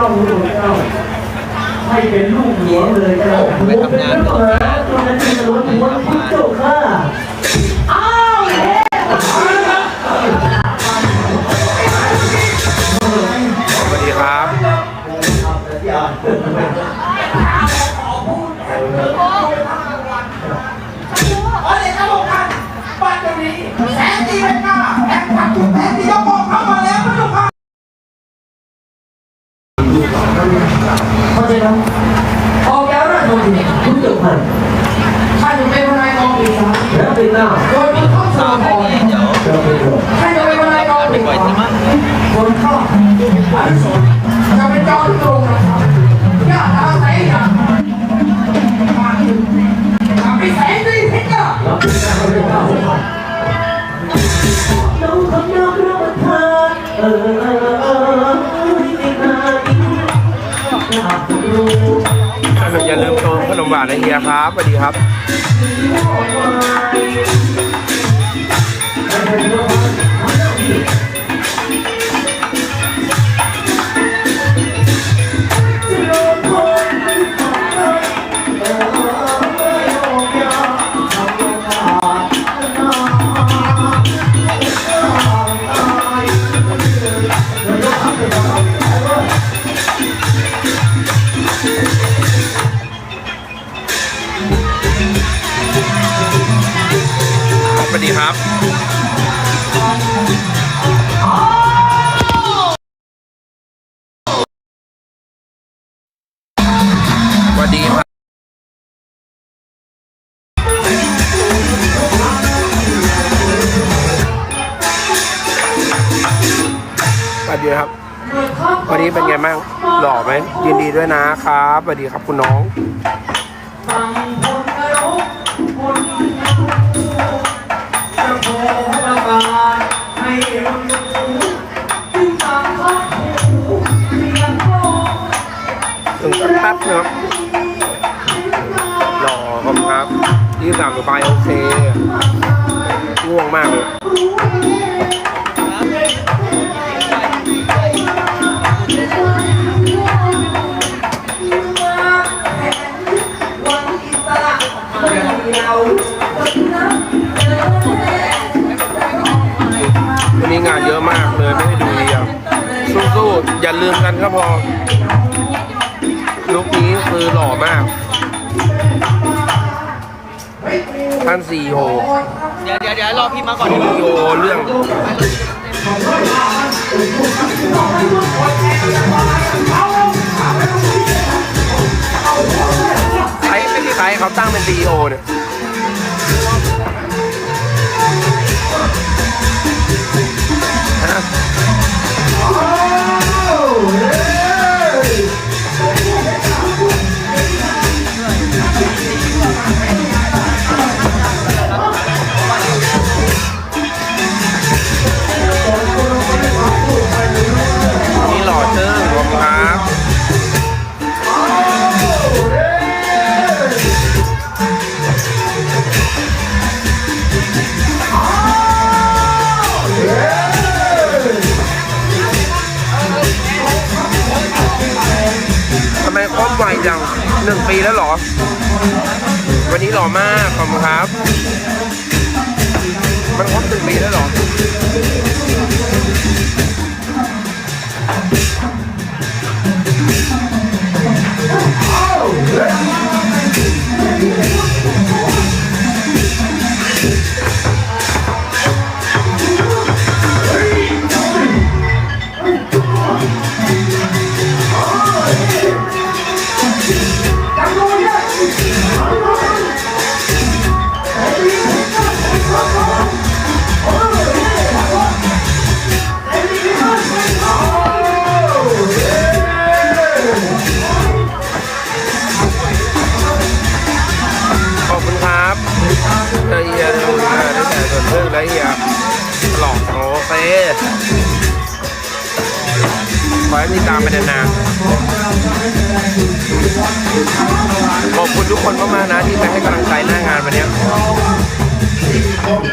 จ้าลูกเจ้าให้เป็นลูกหลวงเลยก็แล้วกันไปทำงานต่อตัวนั้นเป็นหลวงหัวพุทธเจ้าค่ะ หน้าโดยมีข้อสาอบมก่อนนี้เดี๋ยวเราเป็นหลวงท่านจะเป็นทนายกองปีปล่อยศาซะจมั้งคนข้าจะเป็นจอมตรงนะครับอย่าทำไหนอย่ามาถึงทำให้แสงดีเพชรเราเป็นหน้าเราเป็นหน้าเราทำยอมรับประทานเออเออเออไม่นานอยากรู้ หวานนะเฮียครับสวัสดีครับ สวัสดีครับ วันนี้เป็นไงบ้างหล่อไหมยินดีด้วยนะครับสวัสดีครับคุณน้องถึงแป๊บๆนะครับหล่อขอบครับยี่สามสบายโอเคง่วงมากเลย อย่าลืมกันก็พอ ลุคนี้คือหล่อมากท่านซีโอเดี๋ยวเดี๋ยวเดี๋ยวรอพี่มาก่อนซีโอเรื่องใครใครเขาตั้งเป็นซีโอเนี่ยนี่ห ปีแล้วหรอ วันนี้หล่อมากขอบคุณครับ มันครบหนึ่งปีแล้วหรอ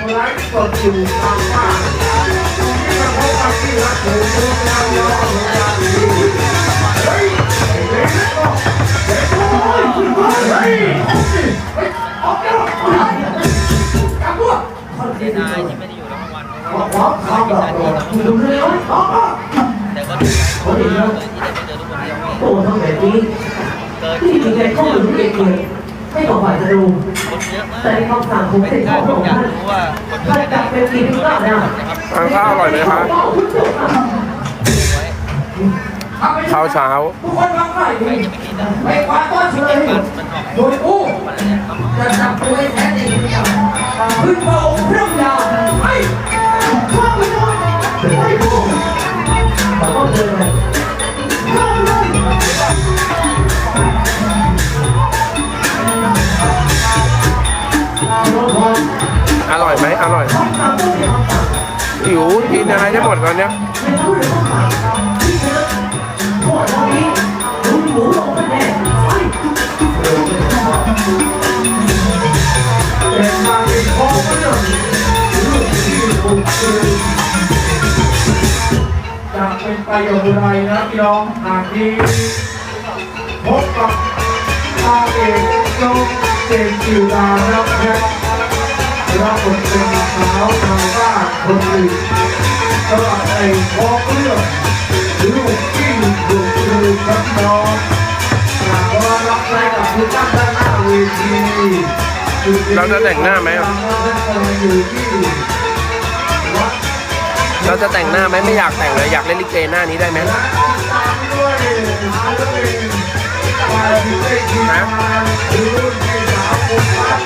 ไดอนหน้านที่ม่มทุกแรวลาดีเฮ้ยเด็กร้อนดีดีไม่ได้อยู่แล้ววัเพราะว่าเขาเป็นนาเราไม่รู้เรื่องเขาดีเลยที่ได้ไปเนี่เราไม่ตัวเขาไหร่ดีเดที่เกิดก็รู้เกิด ลยไม่บอกฝ่ายจะดูคนเยอะมากแต่ในคำสั่งของเป็นเด็กได้ของผมอยากท่านรู้ว่าคนท่านที่จะได้เป็นกี่ที่ก้าวหน้านะครับทานข้าวอร่อยไหมครับข้าวเช้า ทุกคนวางไข่ใครดีจะไปกินนะไปคว้าต้นเฉลยมันออกโดยผู้มันอะไรเนี่ยจะจับตัวให้แท้จริงขึ้นพระองค์พระยาไอ้ข้าไปโดนไอ้ผู้เราต้องเจอ ร่อยไหมอร่อยหิวกินอะไรได้หมดตอนเนี้ยไม่ต้องเลยต้องเธอโทษตอนนี้ดูหมูลงคะเป็นมาเป็นพ่อเรื่องเรื่องที่ผมคือจะเป็นไปอย่างไรนะพี่น้องหากที่พบกับตาเอกโจงเจนจิวดารับแท้ รับบทเป็นสาวชาวบ้านคนหนึ่งสำหรับไอ้พ่อเรื่องลูกที่ถูกคือครับน้องกราบว่ารับใช้กับคุณตั้งด้านหน้าเวทีเราจะแต่งหน้าไหมอะเราจะแต่งหน้าไหมไม่อยากแต่งเลยอยากเล่นลิเกหน้านี้ได้ไหมฮะ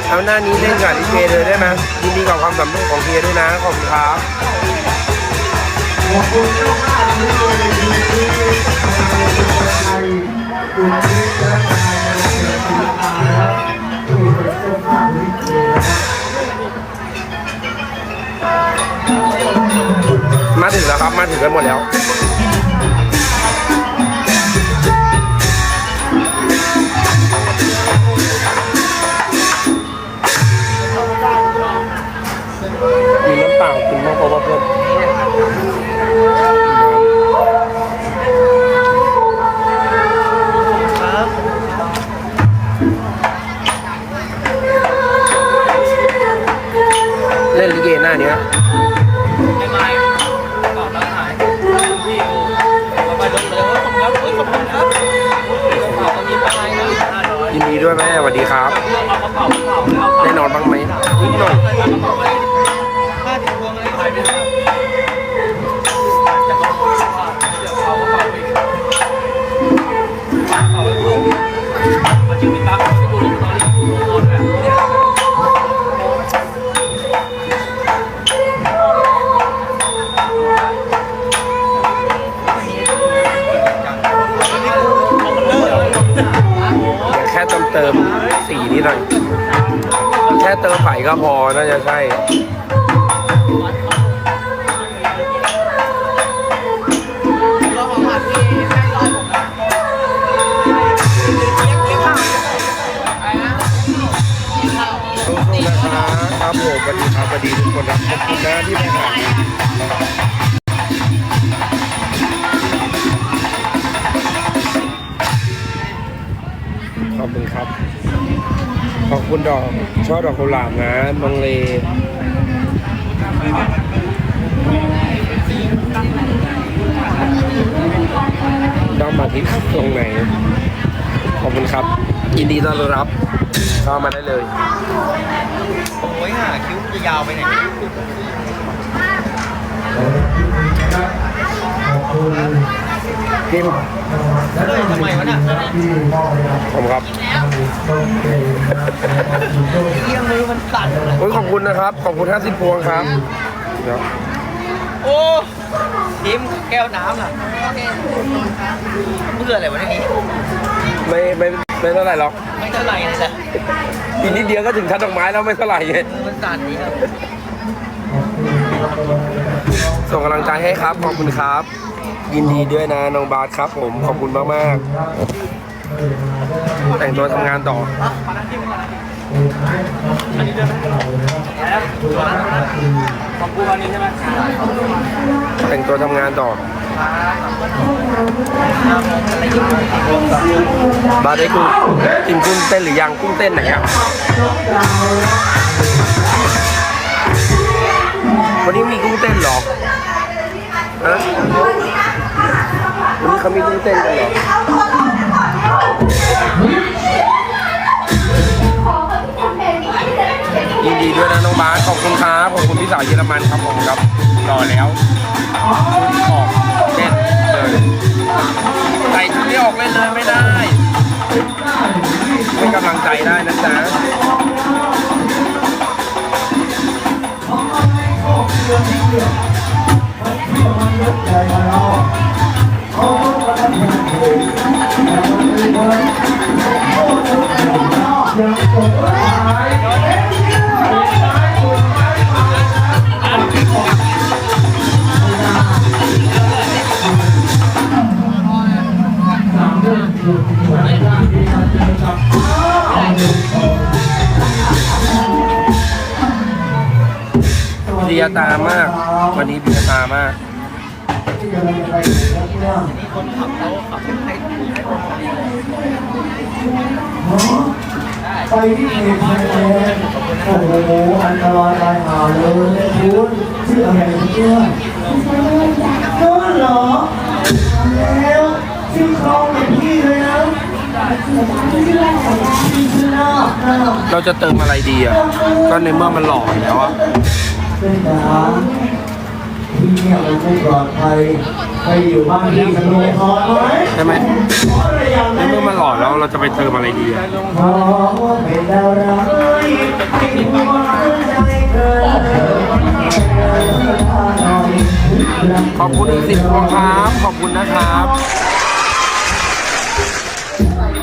เอาหน้านี้เล่นกับลิเกเลยได้ไหมยินดีกับความสำเร็จของเฮียด้วยนะขอบคุณครับขอบคุณเจ้าภาพที่ช่วยในทีนี้ไทยคุณที่จะทายในเสียงสีตาแล้วที่เป็นเจ้าภาพลิเกนะครับมาถึงแล้วครับ มาถึงกันหมดแล้ว ครับผมสวัสดีครับสวัสดีทุกคนครับขอบคุณนะที่มาหาขอบคุณครับ ขอบคุณดอกช่อดอกกุหลาบนะน้องเลด้อมมาที่ตรงไหน ขอบคุณครับ ยินดีต้อนรับเข้ามาได้เลย โอ้ยห่าคิ้วมันจะยาวไปไหนพิมพ์เลยทำไมวะเนี่ยผมครับเอียงมือมันสั่นเลยโอ้ยขอบคุณนะครับ ขอบคุณ 50 พวงครับเดี๋ยวโอ้ทิมแก้วน้ำล่ะเบื่ออะไรวะเนี่ยนี่ไม่ไม่ไม่เท่าไหร่หรอก ไม่เท่าไหร่เลยแหละ อีกนิดเดียวก็ถึงทัดดอกไม้แล้วไม่เท่าไหร่ไงมือมันสั่นดีครับส่งกำลังใจให้ครับ ขอบคุณครับ ยินดีด้วยนะน้องบาสครับ ผมขอบคุณมากมากๆแต่งตัวทำงานต่อของกูวันนี้ใช่ไหมแต่งตัวทำงานต่อ บาสได้กุ้งกินกุ้งเต้นหรือยังกุ้งเต้นไหนอะวันนี้มีกุ้งเต้นหรอฮะวันนี้เขามีกุ้งเต้นกันหรอยินดีด้วยนะน้องบาสขอบคุณครับขอบคุณพี่สาวเยอรมันครับผมครับรอแล้วชุดออกเล่นเลย ใส่ชุดนี้ออกเล่นเลยไม่ได้ให้กำลังใจได้นะจ๊ะ เบียตามาก วันนี้เบียตามากไปที่เขตชายแดนโอ้โหอันตรายตายหาเลยคุณชื่ออะไรเนี่ยก็เหรอแล้วชื่อคลอง เราจะเติมอะไรดีอะ ก็ในเมื่อมันหล่ออยู่แล้วอะเป็นทหารที่เนี่ยมันไม่ปลอดภัยไปอยู่บ้านที่สนุกพอไหมใช่ไหมในเมื่อมันหล่อแล้วเราจะไปเติมอะไรดีอะพอว่าเป็นดาวร้ายที่หัวใจเธอขอบคุณอีกสิบพวงครับ ขอบคุณนะครับ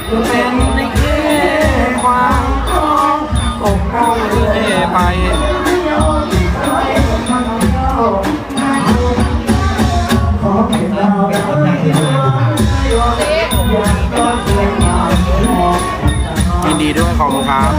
เป็นในเขตความปกป้องที่ไปขอเป็นดาวร้ายอยากก็เพียงมาบอกยินดีด้วยขอบคุณครับ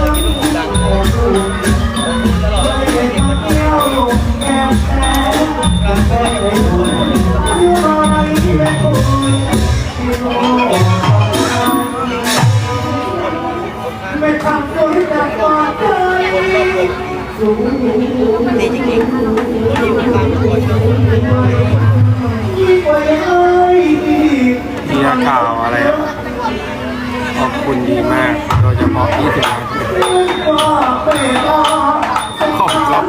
สูงนี่จริงๆยิ่งกว่าเลยเบียร์กล่าวอะไรอะขอบคุณดีมาก โดยเฉพาะพี่สิงขอบคุณครับ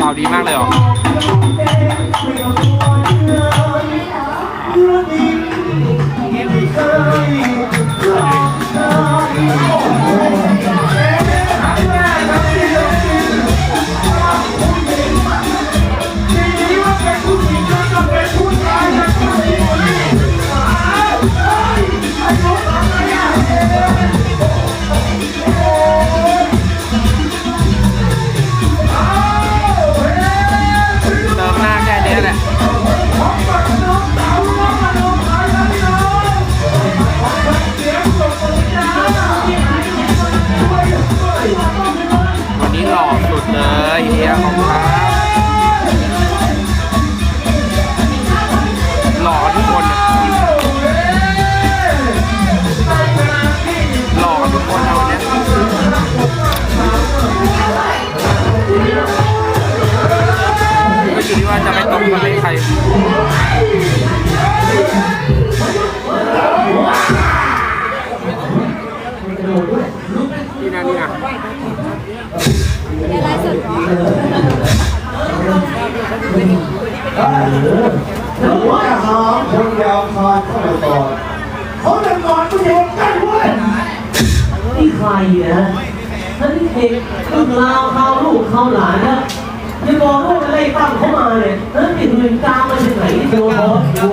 กล่าวดีมากเลยเหรอ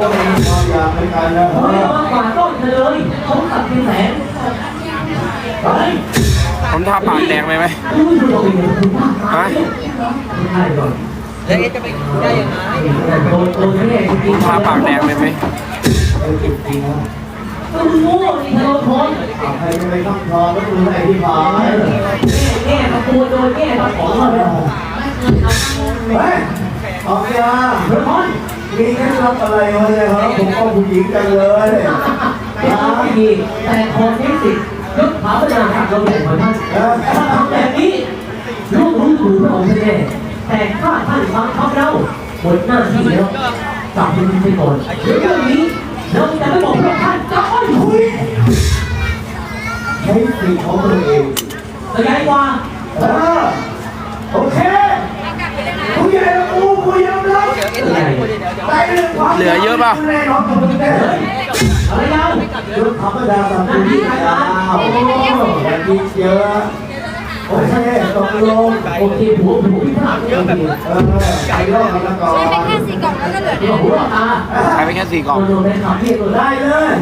่ามีความอยากในการแล้วเขาเรียกว่ากวาดต้นเลยเขาตัดเป็นแสนเฮ้ยผมทาปากแดงไปไหมนี่มันดูเราเป็นคุณป้าฮะไม่ใช่ก่อนแล้วเอ๊ะจะไปได้ยังไงผริงมทาปากแดงไปไหมจริงๆนะๆก็มึงโง่นี่โดนคนใครจะไปต้องทองก็คือไอ้ที่ผาแง่ตะปูโดนแง่ตะขอเลยเฮ้ยออกยาเดี๋ยวก่อน มีเคล็ดลับอะไรวะเนี่ยครับผมก็ผู้หญิงกันเลยไม่ดีแต่คนที่สิทธิ์ยกขาประจานขับเราเห็นเหมือนท่านถ้าทำแบบนี้ลูกรู้ถูกพระองค์แน่แต่ข้าท่านฟังคำเราหมดหน้าที่แล้วกลับไปที่ไปก่อนเดี๋ยวเรื่องนี้เราจะไม่บอกพระท่านจะอ้อยคุยใช้สิทธิ์ของตัวเองแต่ใหญ่กว่าเออโอเคผู้ใหญ่และกูกูยอมรับ เหลือเยอะเปล่าแน่นอนของมึงแน่อะไรยาวเรื่องธรรมดาแบบนี้เยอะ โอเคตกลงโอเคหัวหัวพี่พลาดเยอะแบบเออไก่รอบกันละก่อใช้ไปแค่สี่กล่องแล้วก็เหลือหัวหัวตาใช้ไปแค่สี่กล่องโดนในขับเรียกตัวได้เลย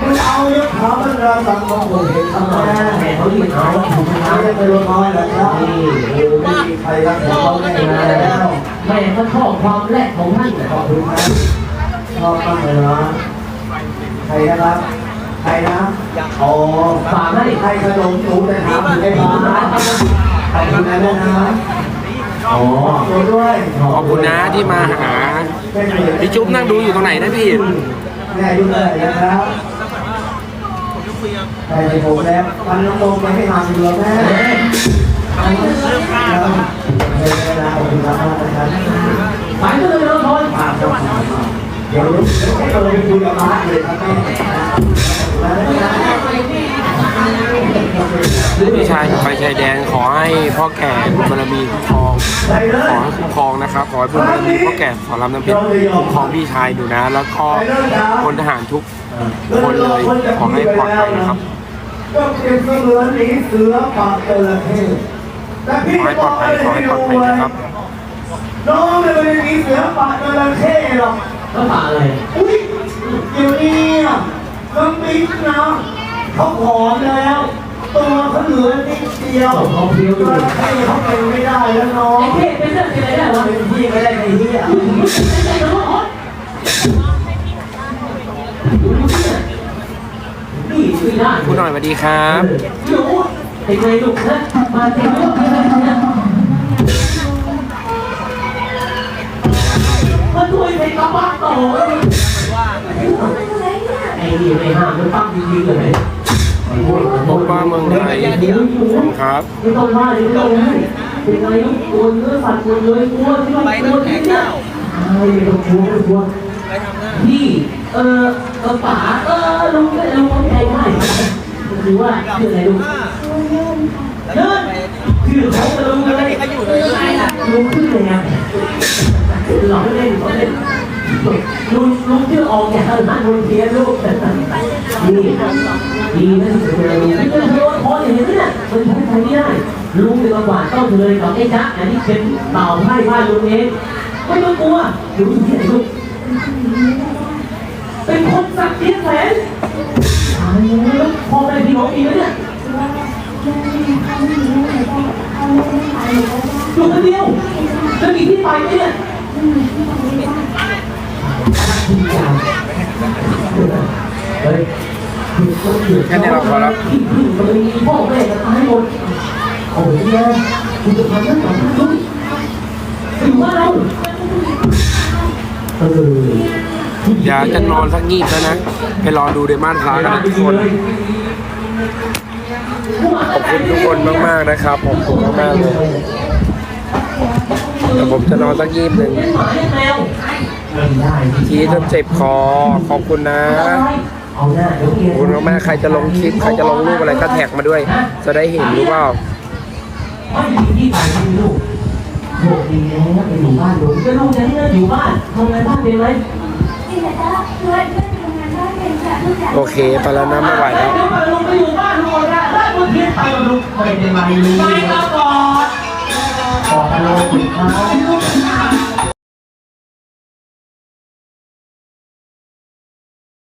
มันเอาเรื่องธรราสังคมผมเห็นทำไมเขาเรีเขาถูกไหมไม่ได้ไปลงน้อยแล้วครับนี่ไม่มีใครรักผมแน่แล้วแม่ก็ชอบความแรกของท่านขอบคุณครับชอบมากเลยนะใครนะครับ ใครนะอ๋อฝากให้ให้ขนมหนูแต่ถามอยู่ได้บ้างขอบคุณนะแม่นะอ๋อขอบคุณด้วยขอบคุณนะที่มาหา พี่จุ๊บนั่งดูอยู่ตรงไหนนะพี่แม่ยุ่งเลยนะครับใครไปผมแล้ววันน้องโมยังไม่มาอยู่แล้วแม่แล้วเวลาขอบคุณครับนะครับไปเลยเราทนมาครับ เดี๋ยวเราไปคุยกับมาเลยครับพี่ชายไปชายแดนขอให้พ่อแก่บารมีคุ้มครองขอให้คุ้มครองนะครับขอให้บุญบารมีพ่อแก่สอนรามน้ำเพชรคุ้มครองพี่ชายดูนะ แล้วก็พลทหารทุกคนเลยขอให้ปลอดภัยนะครับก็เปรียบเสือหนีเสือปากจระเข้แต่พี่ขอให้ปลอดภัยขอให้ปลอดภัยนะครับน้องไม่ได้หนีเสือปากจระเข้หรอก แล้วฝากอะไรอุ้ยเดี๋ยวนี้อะน้องบิ๊กนะเขาผอมแล้ว ตัวเขาเหลือนิดเดียวจระเข้เขาเป็นไม่ได้แล้วน้องไอ้เทพเป็นเรื่องอะไรได้วะเป็นพี่ไม่ได้ไอ้เหี้ยนี่ไม่ได้คุณหน่อยสวัสดีครับเดี๋ยวไอ้ไงลูกนะมาเต็มลูกเลยนะ มาช่วยเป็นกระบะต่อเลยไอ้นี่ไม่ห้ามมันปั้มจริงๆเลยบอกว่าเมืองไทยครับไม่ต้องว่าเลยไม่ต้องให้เป็นไงลูกกลัวเนื้อสัตว์กลัวเลยกลัวที่มันกลัวที่เนี่ยไม่ต้องกลัวไม่ต้องกลัวไปทำหน้าพี่เออเออป๋าเออลุงลุงก็ใจง่ายคือว่าชื่ออะไรลุงเดินชื่อเขาลุงอะไรเขาอยู่เลยไม่ล่ะลุงชื่ออะไรอะเราไม่เล่นเล่น ลุงลุงชื่อออกจากบ้านลุงเทียนลูกดีดีนะสุดเลุงไม่เจอลุงพออย่างนี้เนี่ยมันใช้ใครไม่ได้ลุงเป็นกว่าต้องเลยกับไอ้จ๊ะอันนี้เป็นเต่าไพ่บ้านลุงเองไม่ต้องกลัวลุงเที่ไหนลูกเป็นคนสักเพียนแสนตายแล้วพ่อแม่พี่น้องมีไหมเนี่ยอยู่คนเดียวแล้วมีที่ไปไหมเนี่ยเฮ้ย แค่นี้เราพอแล้วพี่พี่มันมีพ่อแม่จะตายหมดโอ้ยเนี่ยคุณจะทำได้หรอลูกไปอยู่บ้านเราเออเดี๋ยวจะนอนสักงีบแล้วนะ ไปรอดูเดมอนฟ้ากันนะทุกคน ขอบคุณทุกคนมาก ๆ นะครับ ขอบคุณมากๆเลยเดี๋ยวผมจะนอนสักงีบหนึ่งเป็นหมาเป็นแมวไม่ได้ทีจนเจ็บคอ ขอบคุณนะ เอาหน้าเดี๋ยวเกียขอบคุณมากๆใครจะลงคลิปใครจะลงรูปอะไรก็แท็กมาด้วย จะได้เห็นรู้เปล่าไม่มีที่ไปที่ลูกโชคดีแล้วไปอยู่บ้านลุงก็ลูกจะให้อยู่บ้านทำงานบ้านเป็นไหมโอเคไปแล้วนะไม่ไหวแล้วเดี๋ยวไปลุงไปอยู่บ้านลุงก่อนนะแล้วลุงเพียไปกับลุงไม่เป็นไรลุงไปมาก่อนก่อนลุงถึงเขา